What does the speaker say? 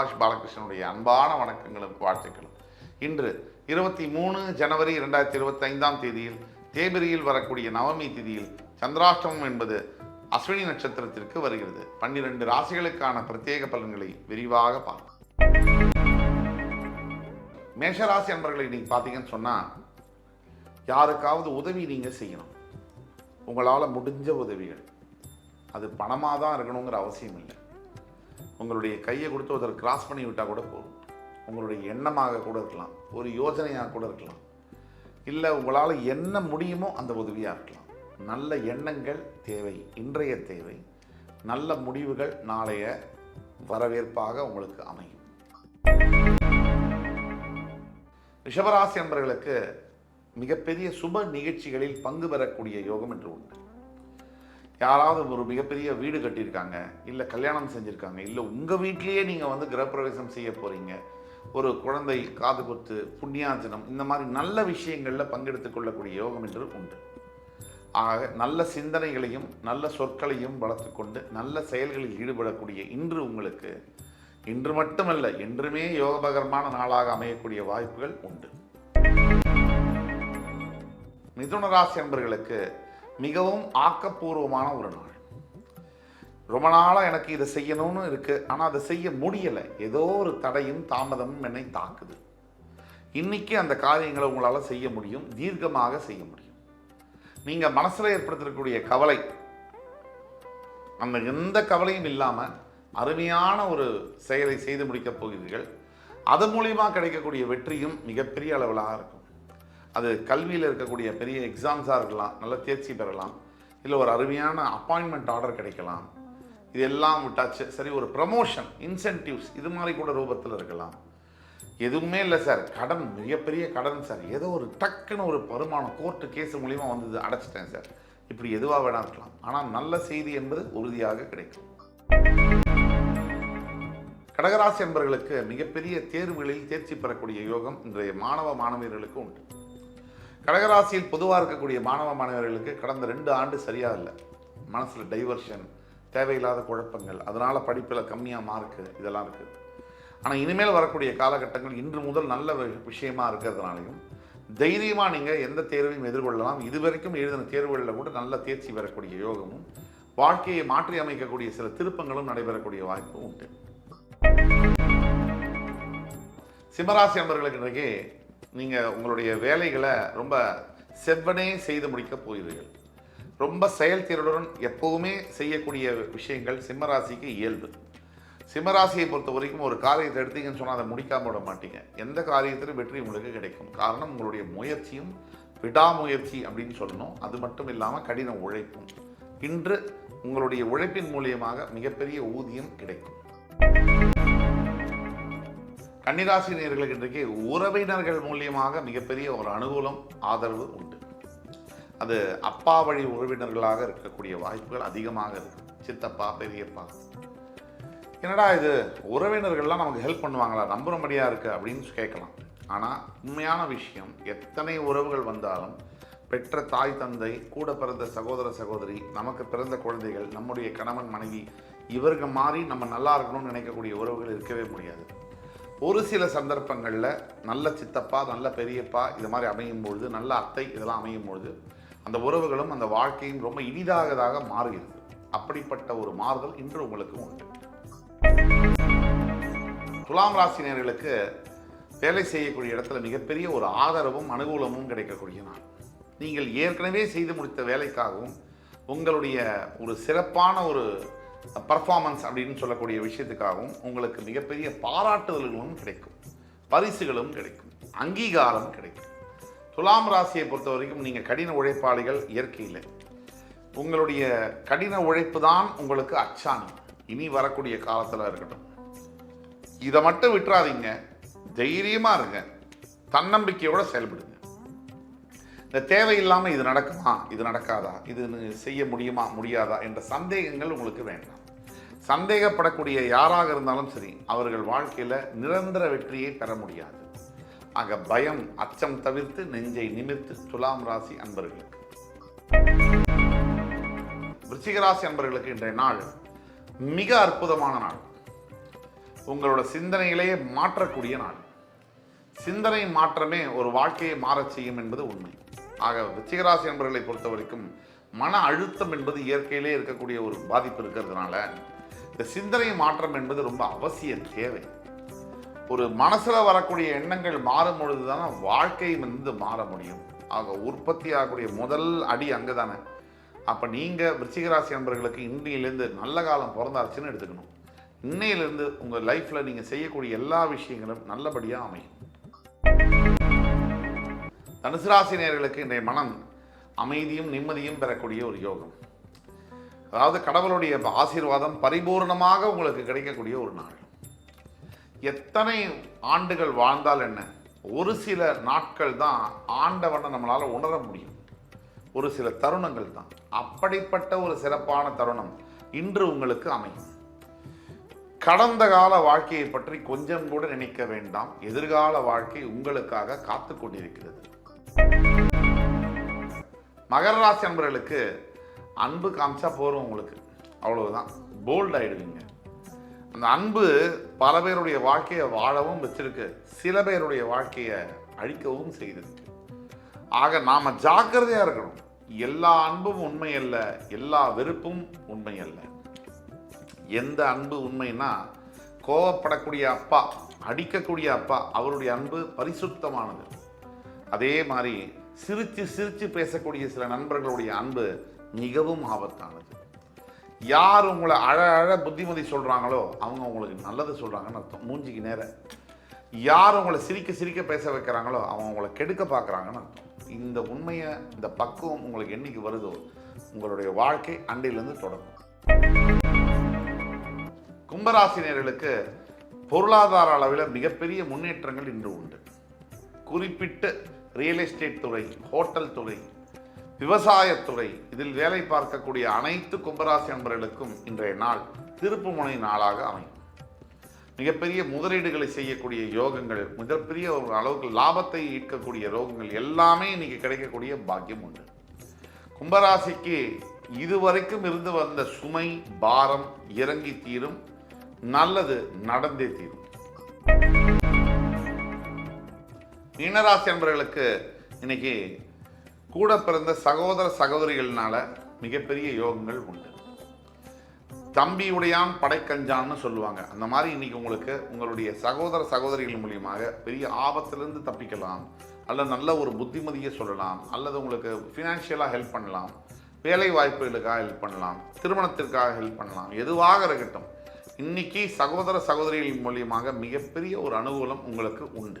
பிரகாஷ் பாலகிருஷ்ணனுடைய அன்பான வணக்கங்களும் வாழ்த்துக்களும். இன்று இருபத்தி மூணு ஜனவரி இரண்டாயிரத்தி இருபத்தி ஐந்தாம் தேதியில் தேபிரியில் வரக்கூடிய நவமி திதியில் சந்திராஷ்டமம் என்பது அஸ்வினி நட்சத்திரத்திற்கு வருகிறது. பன்னிரண்டு ராசிகளுக்கான பிரத்யேக பலன்களை விரிவாக பார்ப்போம். மேஷராசி அன்பர்களை நீங்கள் பார்த்தீங்கன்னு சொன்னால் யாருக்காவது உதவி நீங்கள் செய்யணும். உங்களால் முடிஞ்ச உதவிகள். அது பணமாக தான் இருக்கணுங்கிற அவசியம் இல்லை. உங்களுடைய கையை கொடுத்து ஒருத்தர் கிராஸ் பண்ணி விட்டால் கூட போதும். உங்களுடைய எண்ணமாக கூட இருக்கலாம். ஒரு யோசனையாக கூட இருக்கலாம். இல்லை உங்களால் என்ன முடியுமோ அந்த உதவியாக இருக்கலாம். நல்ல எண்ணங்கள் தேவை இன்றைய தேவை. நல்ல முடிவுகள் நாளைய வரவேற்பாக உங்களுக்கு அமையும். ரிஷபராசி என்பவர்களுக்கு மிகப்பெரிய சுப நிகழ்ச்சிகளில் பங்கு பெறக்கூடிய யோகம் என்று உண்டு. யாராவது ஒரு மிகப்பெரிய வீடு கட்டியிருக்காங்க இல்லை கல்யாணம் செஞ்சுருக்காங்க இல்லை உங்கள் வீட்லேயே நீங்கள் வந்து கிரகப்பிரவேசம் செய்ய போகிறீங்க ஒரு குழந்தை காது குத்து புண்ணியார்ஜனம் இந்த மாதிரி நல்ல விஷயங்களில் பங்கெடுத்து கொள்ளக்கூடிய யோகம் என்று உண்டு. ஆக நல்ல சிந்தனைகளையும் நல்ல சொற்களையும் வளர்த்துக்கொண்டு நல்ல செயல்களில் ஈடுபடக்கூடிய இன்று உங்களுக்கு இன்று மட்டுமல்ல என்றுமே யோகபகரமான நாளாக அமையக்கூடிய வாய்ப்புகள் உண்டு. மிதுன ராசி என்பர்களுக்கு மிகவும் ஆக்கப்பூர்வமான ஒரு நாள். ரொம்ப நாளாக எனக்கு இதை செய்யணும்னு இருக்குது ஆனால் அதை செய்ய முடியலை. ஏதோ ஒரு தடையும் தாமதமும் என்னை தாக்குது. இன்னைக்கு அந்த காரியங்களை உங்களால் செய்ய முடியும். தீர்க்கமாக செய்ய முடியும். நீங்கள் மனசில் ஏற்படுத்தக்கூடிய கவலை அந்த எந்த கவலையும் இல்லாமல் அருமையான ஒரு செயலை செய்து முடிக்கப் போகிறீர்கள். அது மூலியமாக கிடைக்கக்கூடிய வெற்றியும் மிகப்பெரிய அளவிலாக இருக்கும். அது கல்வியில் இருக்கக்கூடிய பெரிய எக்ஸாம்ஸாக இருக்கலாம் நல்ல தேர்ச்சி பெறலாம். இல்லை ஒரு அருமையான அப்பாயின்மெண்ட் ஆர்டர் கிடைக்கலாம். இதெல்லாம் விட்டாச்சு. சரி ஒரு ப்ரமோஷன் இன்சென்டிவ்ஸ் இது மாதிரி கூட ரூபத்தில் இருக்கலாம். எதுவுமே இல்லை சார் கடன் மிகப்பெரிய கடன் சார் ஏதோ ஒரு டக்குன்னு ஒரு வருமானம் கோர்ட்டு கேஸ் மூலிமா வந்தது அடைச்சிட்டேன் சார் இப்படி எதுவாக வேணா இருக்கலாம். ஆனால் நல்ல செய்தி என்பது உறுதியாக கிடைக்கும். கடகராசி என்பவர்களுக்கு மிகப்பெரிய தேர்வுகளில் தேர்ச்சி பெறக்கூடிய யோகம் இன்றைய மாணவ மாணவியர்களுக்கு உண்டு. கடகராசியில் பொதுவாக இருக்கக்கூடிய மாணவ மாணவர்களுக்கு கடந்த ரெண்டு ஆண்டு சரியாக இல்லை. மனசில் டைவர்ஷன் தேவையில்லாத குழப்பங்கள் அதனால் படிப்பில் கம்மியாக மார்க்கு இதெல்லாம் இருக்குது ஆனால் இனிமேல் வரக்கூடிய காலகட்டங்கள் இன்று முதல் நல்ல விஷயமா இருக்கிறதுனாலையும் தைரியமாக நீங்கள் எந்த தேர்வையும் எதிர்கொள்ளலாம். இதுவரைக்கும் எழுதின தேர்வுகளில் கூட நல்ல தேர்ச்சி பெறக்கூடிய யோகமும் வாழ்க்கையை மாற்றி அமைக்கக்கூடிய சில திருப்பங்களும் நடைபெறக்கூடிய வாய்ப்பு உண்டு. சிம்மராசி அன்பர்களுக்கு இன்றைக்கு நீங்கள் உங்களுடைய வேலைகளை ரொம்ப செவ்வனே செய்து முடிக்க போகிறீர்கள். ரொம்ப செயல்திறனுடன் எப்போவுமே செய்யக்கூடிய விஷயங்கள் சிம்மராசிக்கு இயல்பு. சிம்மராசியை பொறுத்த வரைக்கும் ஒரு காரியத்தை எடுத்தீங்கன்னு சொன்னால் அதை முடிக்காமல் விட மாட்டீங்க. எந்த காரியத்திலும் வெற்றி உங்களுக்கு கிடைக்கும். காரணம் உங்களுடைய முயற்சியும் விடாமுயற்சி அப்படின்னு சொல்லணும். அது மட்டும் இல்லாமல் கடின உழைப்பும். இன்று உங்களுடைய உழைப்பின் மூலியமாக மிகப்பெரிய ஊதியம் கிடைக்கும். கன்னிராசி நேர்களுக்கு இன்றைக்கு உறவினர்கள் மூலியமாக மிகப்பெரிய ஒரு அனுகூலம் ஆதரவு உண்டு. அது அப்பா வழி உறவினர்களாக இருக்கக்கூடிய வாய்ப்புகள் அதிகமாக இருக்கு. சித்தப்பா பெரியப்பா. என்னடா இது? உறவினர்கள்லாம் நமக்கு ஹெல்ப் பண்ணுவாங்களா? நம்புறபடியாக இருக்குது அப்படின்னு கேட்கலாம். ஆனால் உண்மையான விஷயம் எத்தனை உறவுகள் வந்தாலும் பெற்ற தாய் தந்தை கூட பிறந்த சகோதர சகோதரி நமக்கு பிறந்த குழந்தைகள் நம்முடைய கணவன் மனைவி இவர்கள் மாறி நம்ம நல்லா இருக்கணும்னு நினைக்கக்கூடிய உறவுகள் இருக்கவே முடியாது. ஒரு சில சந்தர்ப்பங்களில் நல்ல சித்தப்பா நல்ல பெரியப்பா இது மாதிரி அமையும் பொழுது நல்ல அத்தை இதெல்லாம் அமையும் பொழுது அந்த உறவுகளும் அந்த வாழ்க்கையும் ரொம்ப இனிதாகதாக மாறுகிறது. அப்படிப்பட்ட ஒரு மாறுதல் இன்று உங்களுக்கு உண்டு. துலாம் ராசினியர்களுக்கு வேலை செய்யக்கூடிய இடத்துல மிகப்பெரிய ஒரு ஆதரவும் அனுகூலமும் கிடைக்கக்கூடிய நாள். நீங்கள் ஏற்கனவே செய்து முடித்த வேலைக்காகவும் உங்களுடைய ஒரு சிறப்பான ஒரு பர்ஃபார்மன்ஸ் அப்படின்னு சொல்லக்கூடிய விஷயத்துக்காகவும் உங்களுக்கு மிகப்பெரிய பாராட்டுதல்களும் கிடைக்கும். பரிசுகளும் கிடைக்கும். அங்கீகாரம் கிடைக்கும். துலாம் ராசியை பொறுத்த வரைக்கும் நீங்கள் கடின உழைப்பாளிகள் இயற்கையில். உங்களுடைய கடின உழைப்பு தான் உங்களுக்கு அச்சாணி இனி வரக்கூடிய காலத்தில் இருக்கட்டும். இதை மட்டும் விட்டுறாதீங்க. தைரியமாக இருங்க. தன்னம்பிக்கையோடு செயல்படுங்க. இந்த தேவையில்லாமல் இது நடக்குமா? இது நடக்காதா? இது செய்ய முடியுமா? முடியாதா? என்ற சந்தேகங்கள் உங்களுக்கு வேண்டாம். சந்தேகப்படக்கூடிய யாராக இருந்தாலும் சரி அவர்கள் வாழ்க்கையில் நிரந்தர வெற்றியை பெற முடியாது. ஆக பயம் அச்சம் தவிர்த்து நெஞ்சை நிமிர்த்து துலாம் ராசி அன்பர்களுக்கு. விருச்சிக ராசி அன்பர்களுக்கு இன்றைய நாள் மிக அற்புதமான நாள். உங்களோட சிந்தனைகளையே மாற்றக்கூடிய நாள். சிந்தனை மாற்றமே ஒரு வாழ்க்கையை மாறச் செய்யும் என்பது உண்மை. ஆக விச்சிகராசி நண்பர்களை பொறுத்த வரைக்கும் மன அழுத்தம் என்பது இயற்கையிலே இருக்கக்கூடிய ஒரு பாதிப்பு இருக்கிறதுனால இந்த சிந்தனை மாற்றம் என்பது ரொம்ப அவசிய தேவை. ஒரு மனசில் வரக்கூடிய எண்ணங்கள் மாறும் பொழுது தானே வாழ்க்கை வந்து மாற முடியும். ஆக உற்பத்தி ஆகக்கூடிய முதல் அடி அங்கே தானே அப்போ நீங்கள் விருச்சிகராசி நண்பர்களுக்கு இன்றையிலேருந்து நல்ல காலம் பிறந்தாச்சுன்னு எடுத்துக்கணும். இன்னையிலேருந்து உங்கள் லைஃப்பில் நீங்கள் செய்யக்கூடிய எல்லா விஷயங்களும் நல்லபடியாக அமையும். தனுசு ராசி இன்றைய மனம் அமைதியும் நிம்மதியும் பெறக்கூடிய ஒரு யோகம். அதாவது கடவுளுடைய ஆசீர்வாதம் பரிபூர்ணமாக உங்களுக்கு கிடைக்கக்கூடிய ஒரு நாள். எத்தனை ஆண்டுகள் வாழ்ந்தால் என்ன? ஒரு சில நாட்கள் தான் ஆண்டவனை நம்மளால் உணர முடியும். ஒரு சில தருணங்கள் தான். அப்படிப்பட்ட ஒரு சிறப்பான தருணம் இன்று உங்களுக்கு அமையும். கடந்த கால வாழ்க்கையை பற்றி கொஞ்சம் கூட நினைக்க வேண்டாம். எதிர்கால வாழ்க்கை உங்களுக்காக காத்து கொண்டிருக்கிறது. மகர ராசி அன்பர்களுக்கு அன்பு காமிச்சா போகிறோம் உங்களுக்கு. அவ்வளவுதான். போல்ட் ஆயிடுவீங்க. அந்த அன்பு பல பேருடைய வாழ்க்கையை வாழவும் வச்சிருக்கு. சில பேருடைய வாழ்க்கையை அழிக்கவும் செய்திருக்கு. ஆக நாம ஜாக்கிரதையா இருக்கணும். எல்லா அன்பும் உண்மை அல்ல. எல்லா வெறுப்பும் உண்மை அல்ல. எந்த அன்பு உண்மைன்னா கோவப்படக்கூடிய அப்பா அடிக்கக்கூடிய அப்பா அவருடைய அன்பு பரிசுத்தமானது. அதே மாதிரி சிரித்து சிரித்து பேசக்கூடிய சில நண்பர்களுடைய அன்பு மிகவும் ஆபத்தானது. யார் உங்களை அழ அழ புத்திமதி சொல்கிறாங்களோ அவங்க உங்களுக்கு நல்லது சொல்கிறாங்கன்னு அர்த்தம். மூஞ்சிக்கு நேரம் யார் உங்களை சிரிக்க சிரிக்க பேச வைக்கிறாங்களோ அவங்க உங்களை கெடுக்க பார்க்குறாங்கன்னு அர்த்தம். இந்த உண்மையை இந்த பக்குவம் உங்களுக்கு என்றைக்கு வருதோ உங்களுடைய வாழ்க்கை அண்டையிலேருந்து தொடங்கும். கும்பராசினியர்களுக்கு பொருளாதார அளவில் மிகப்பெரிய முன்னேற்றங்கள் இன்று உண்டு. குறிப்பிட்டு ரியல் எஸ்டேட் துறை ஹோட்டல் துறை விவசாயத்துறை இதில் வேலை பார்க்கக்கூடிய அனைத்து கும்பராசி நண்பர்களுக்கும் இன்றைய நாள் திருப்புமுனை நாளாக அமையும். மிகப்பெரிய முதலீடுகளை செய்யக்கூடிய யோகங்கள் மிகப்பெரிய ஒரு அளவுக்கு லாபத்தை ஈர்க்கக்கூடிய ரோகங்கள் எல்லாமே இன்னைக்கு கிடைக்கக்கூடிய பாக்கியம் உண்டு. கும்பராசிக்கு இதுவரைக்கும் இருந்து வந்த சுமை பாரம் இறங்கி தீரும் நல்லது நடந்தே தீரும். மீனராசி என்பவர்களுக்கு இன்னைக்கு கூட பிறந்த சகோதர சகோதரிகள்னால மிகப்பெரிய யோகங்கள் உண்டு. தம்பி உடையான் படைக்கஞ்சான்னு சொல்லுவாங்க. அந்த மாதிரி இன்னைக்கு உங்களுக்கு உங்களுடைய சகோதர சகோதரிகள் மூலியமாக பெரிய ஆபத்திலிருந்து தப்பிக்கலாம். அல்லது நல்ல ஒரு புத்திமதியை சொல்லலாம். அல்லது உங்களுக்கு ஃபினான்ஷியலாக ஹெல்ப் பண்ணலாம். வேலை வாய்ப்புகளுக்காக ஹெல்ப் பண்ணலாம். திருமணத்திற்காக ஹெல்ப் பண்ணலாம். எதுவாக இருக்கட்டும். இன்னைக்கு சகோதர சகோதரிகள் மூலியமாக மிகப்பெரிய ஒரு அனுகூலம் உங்களுக்கு உண்டு.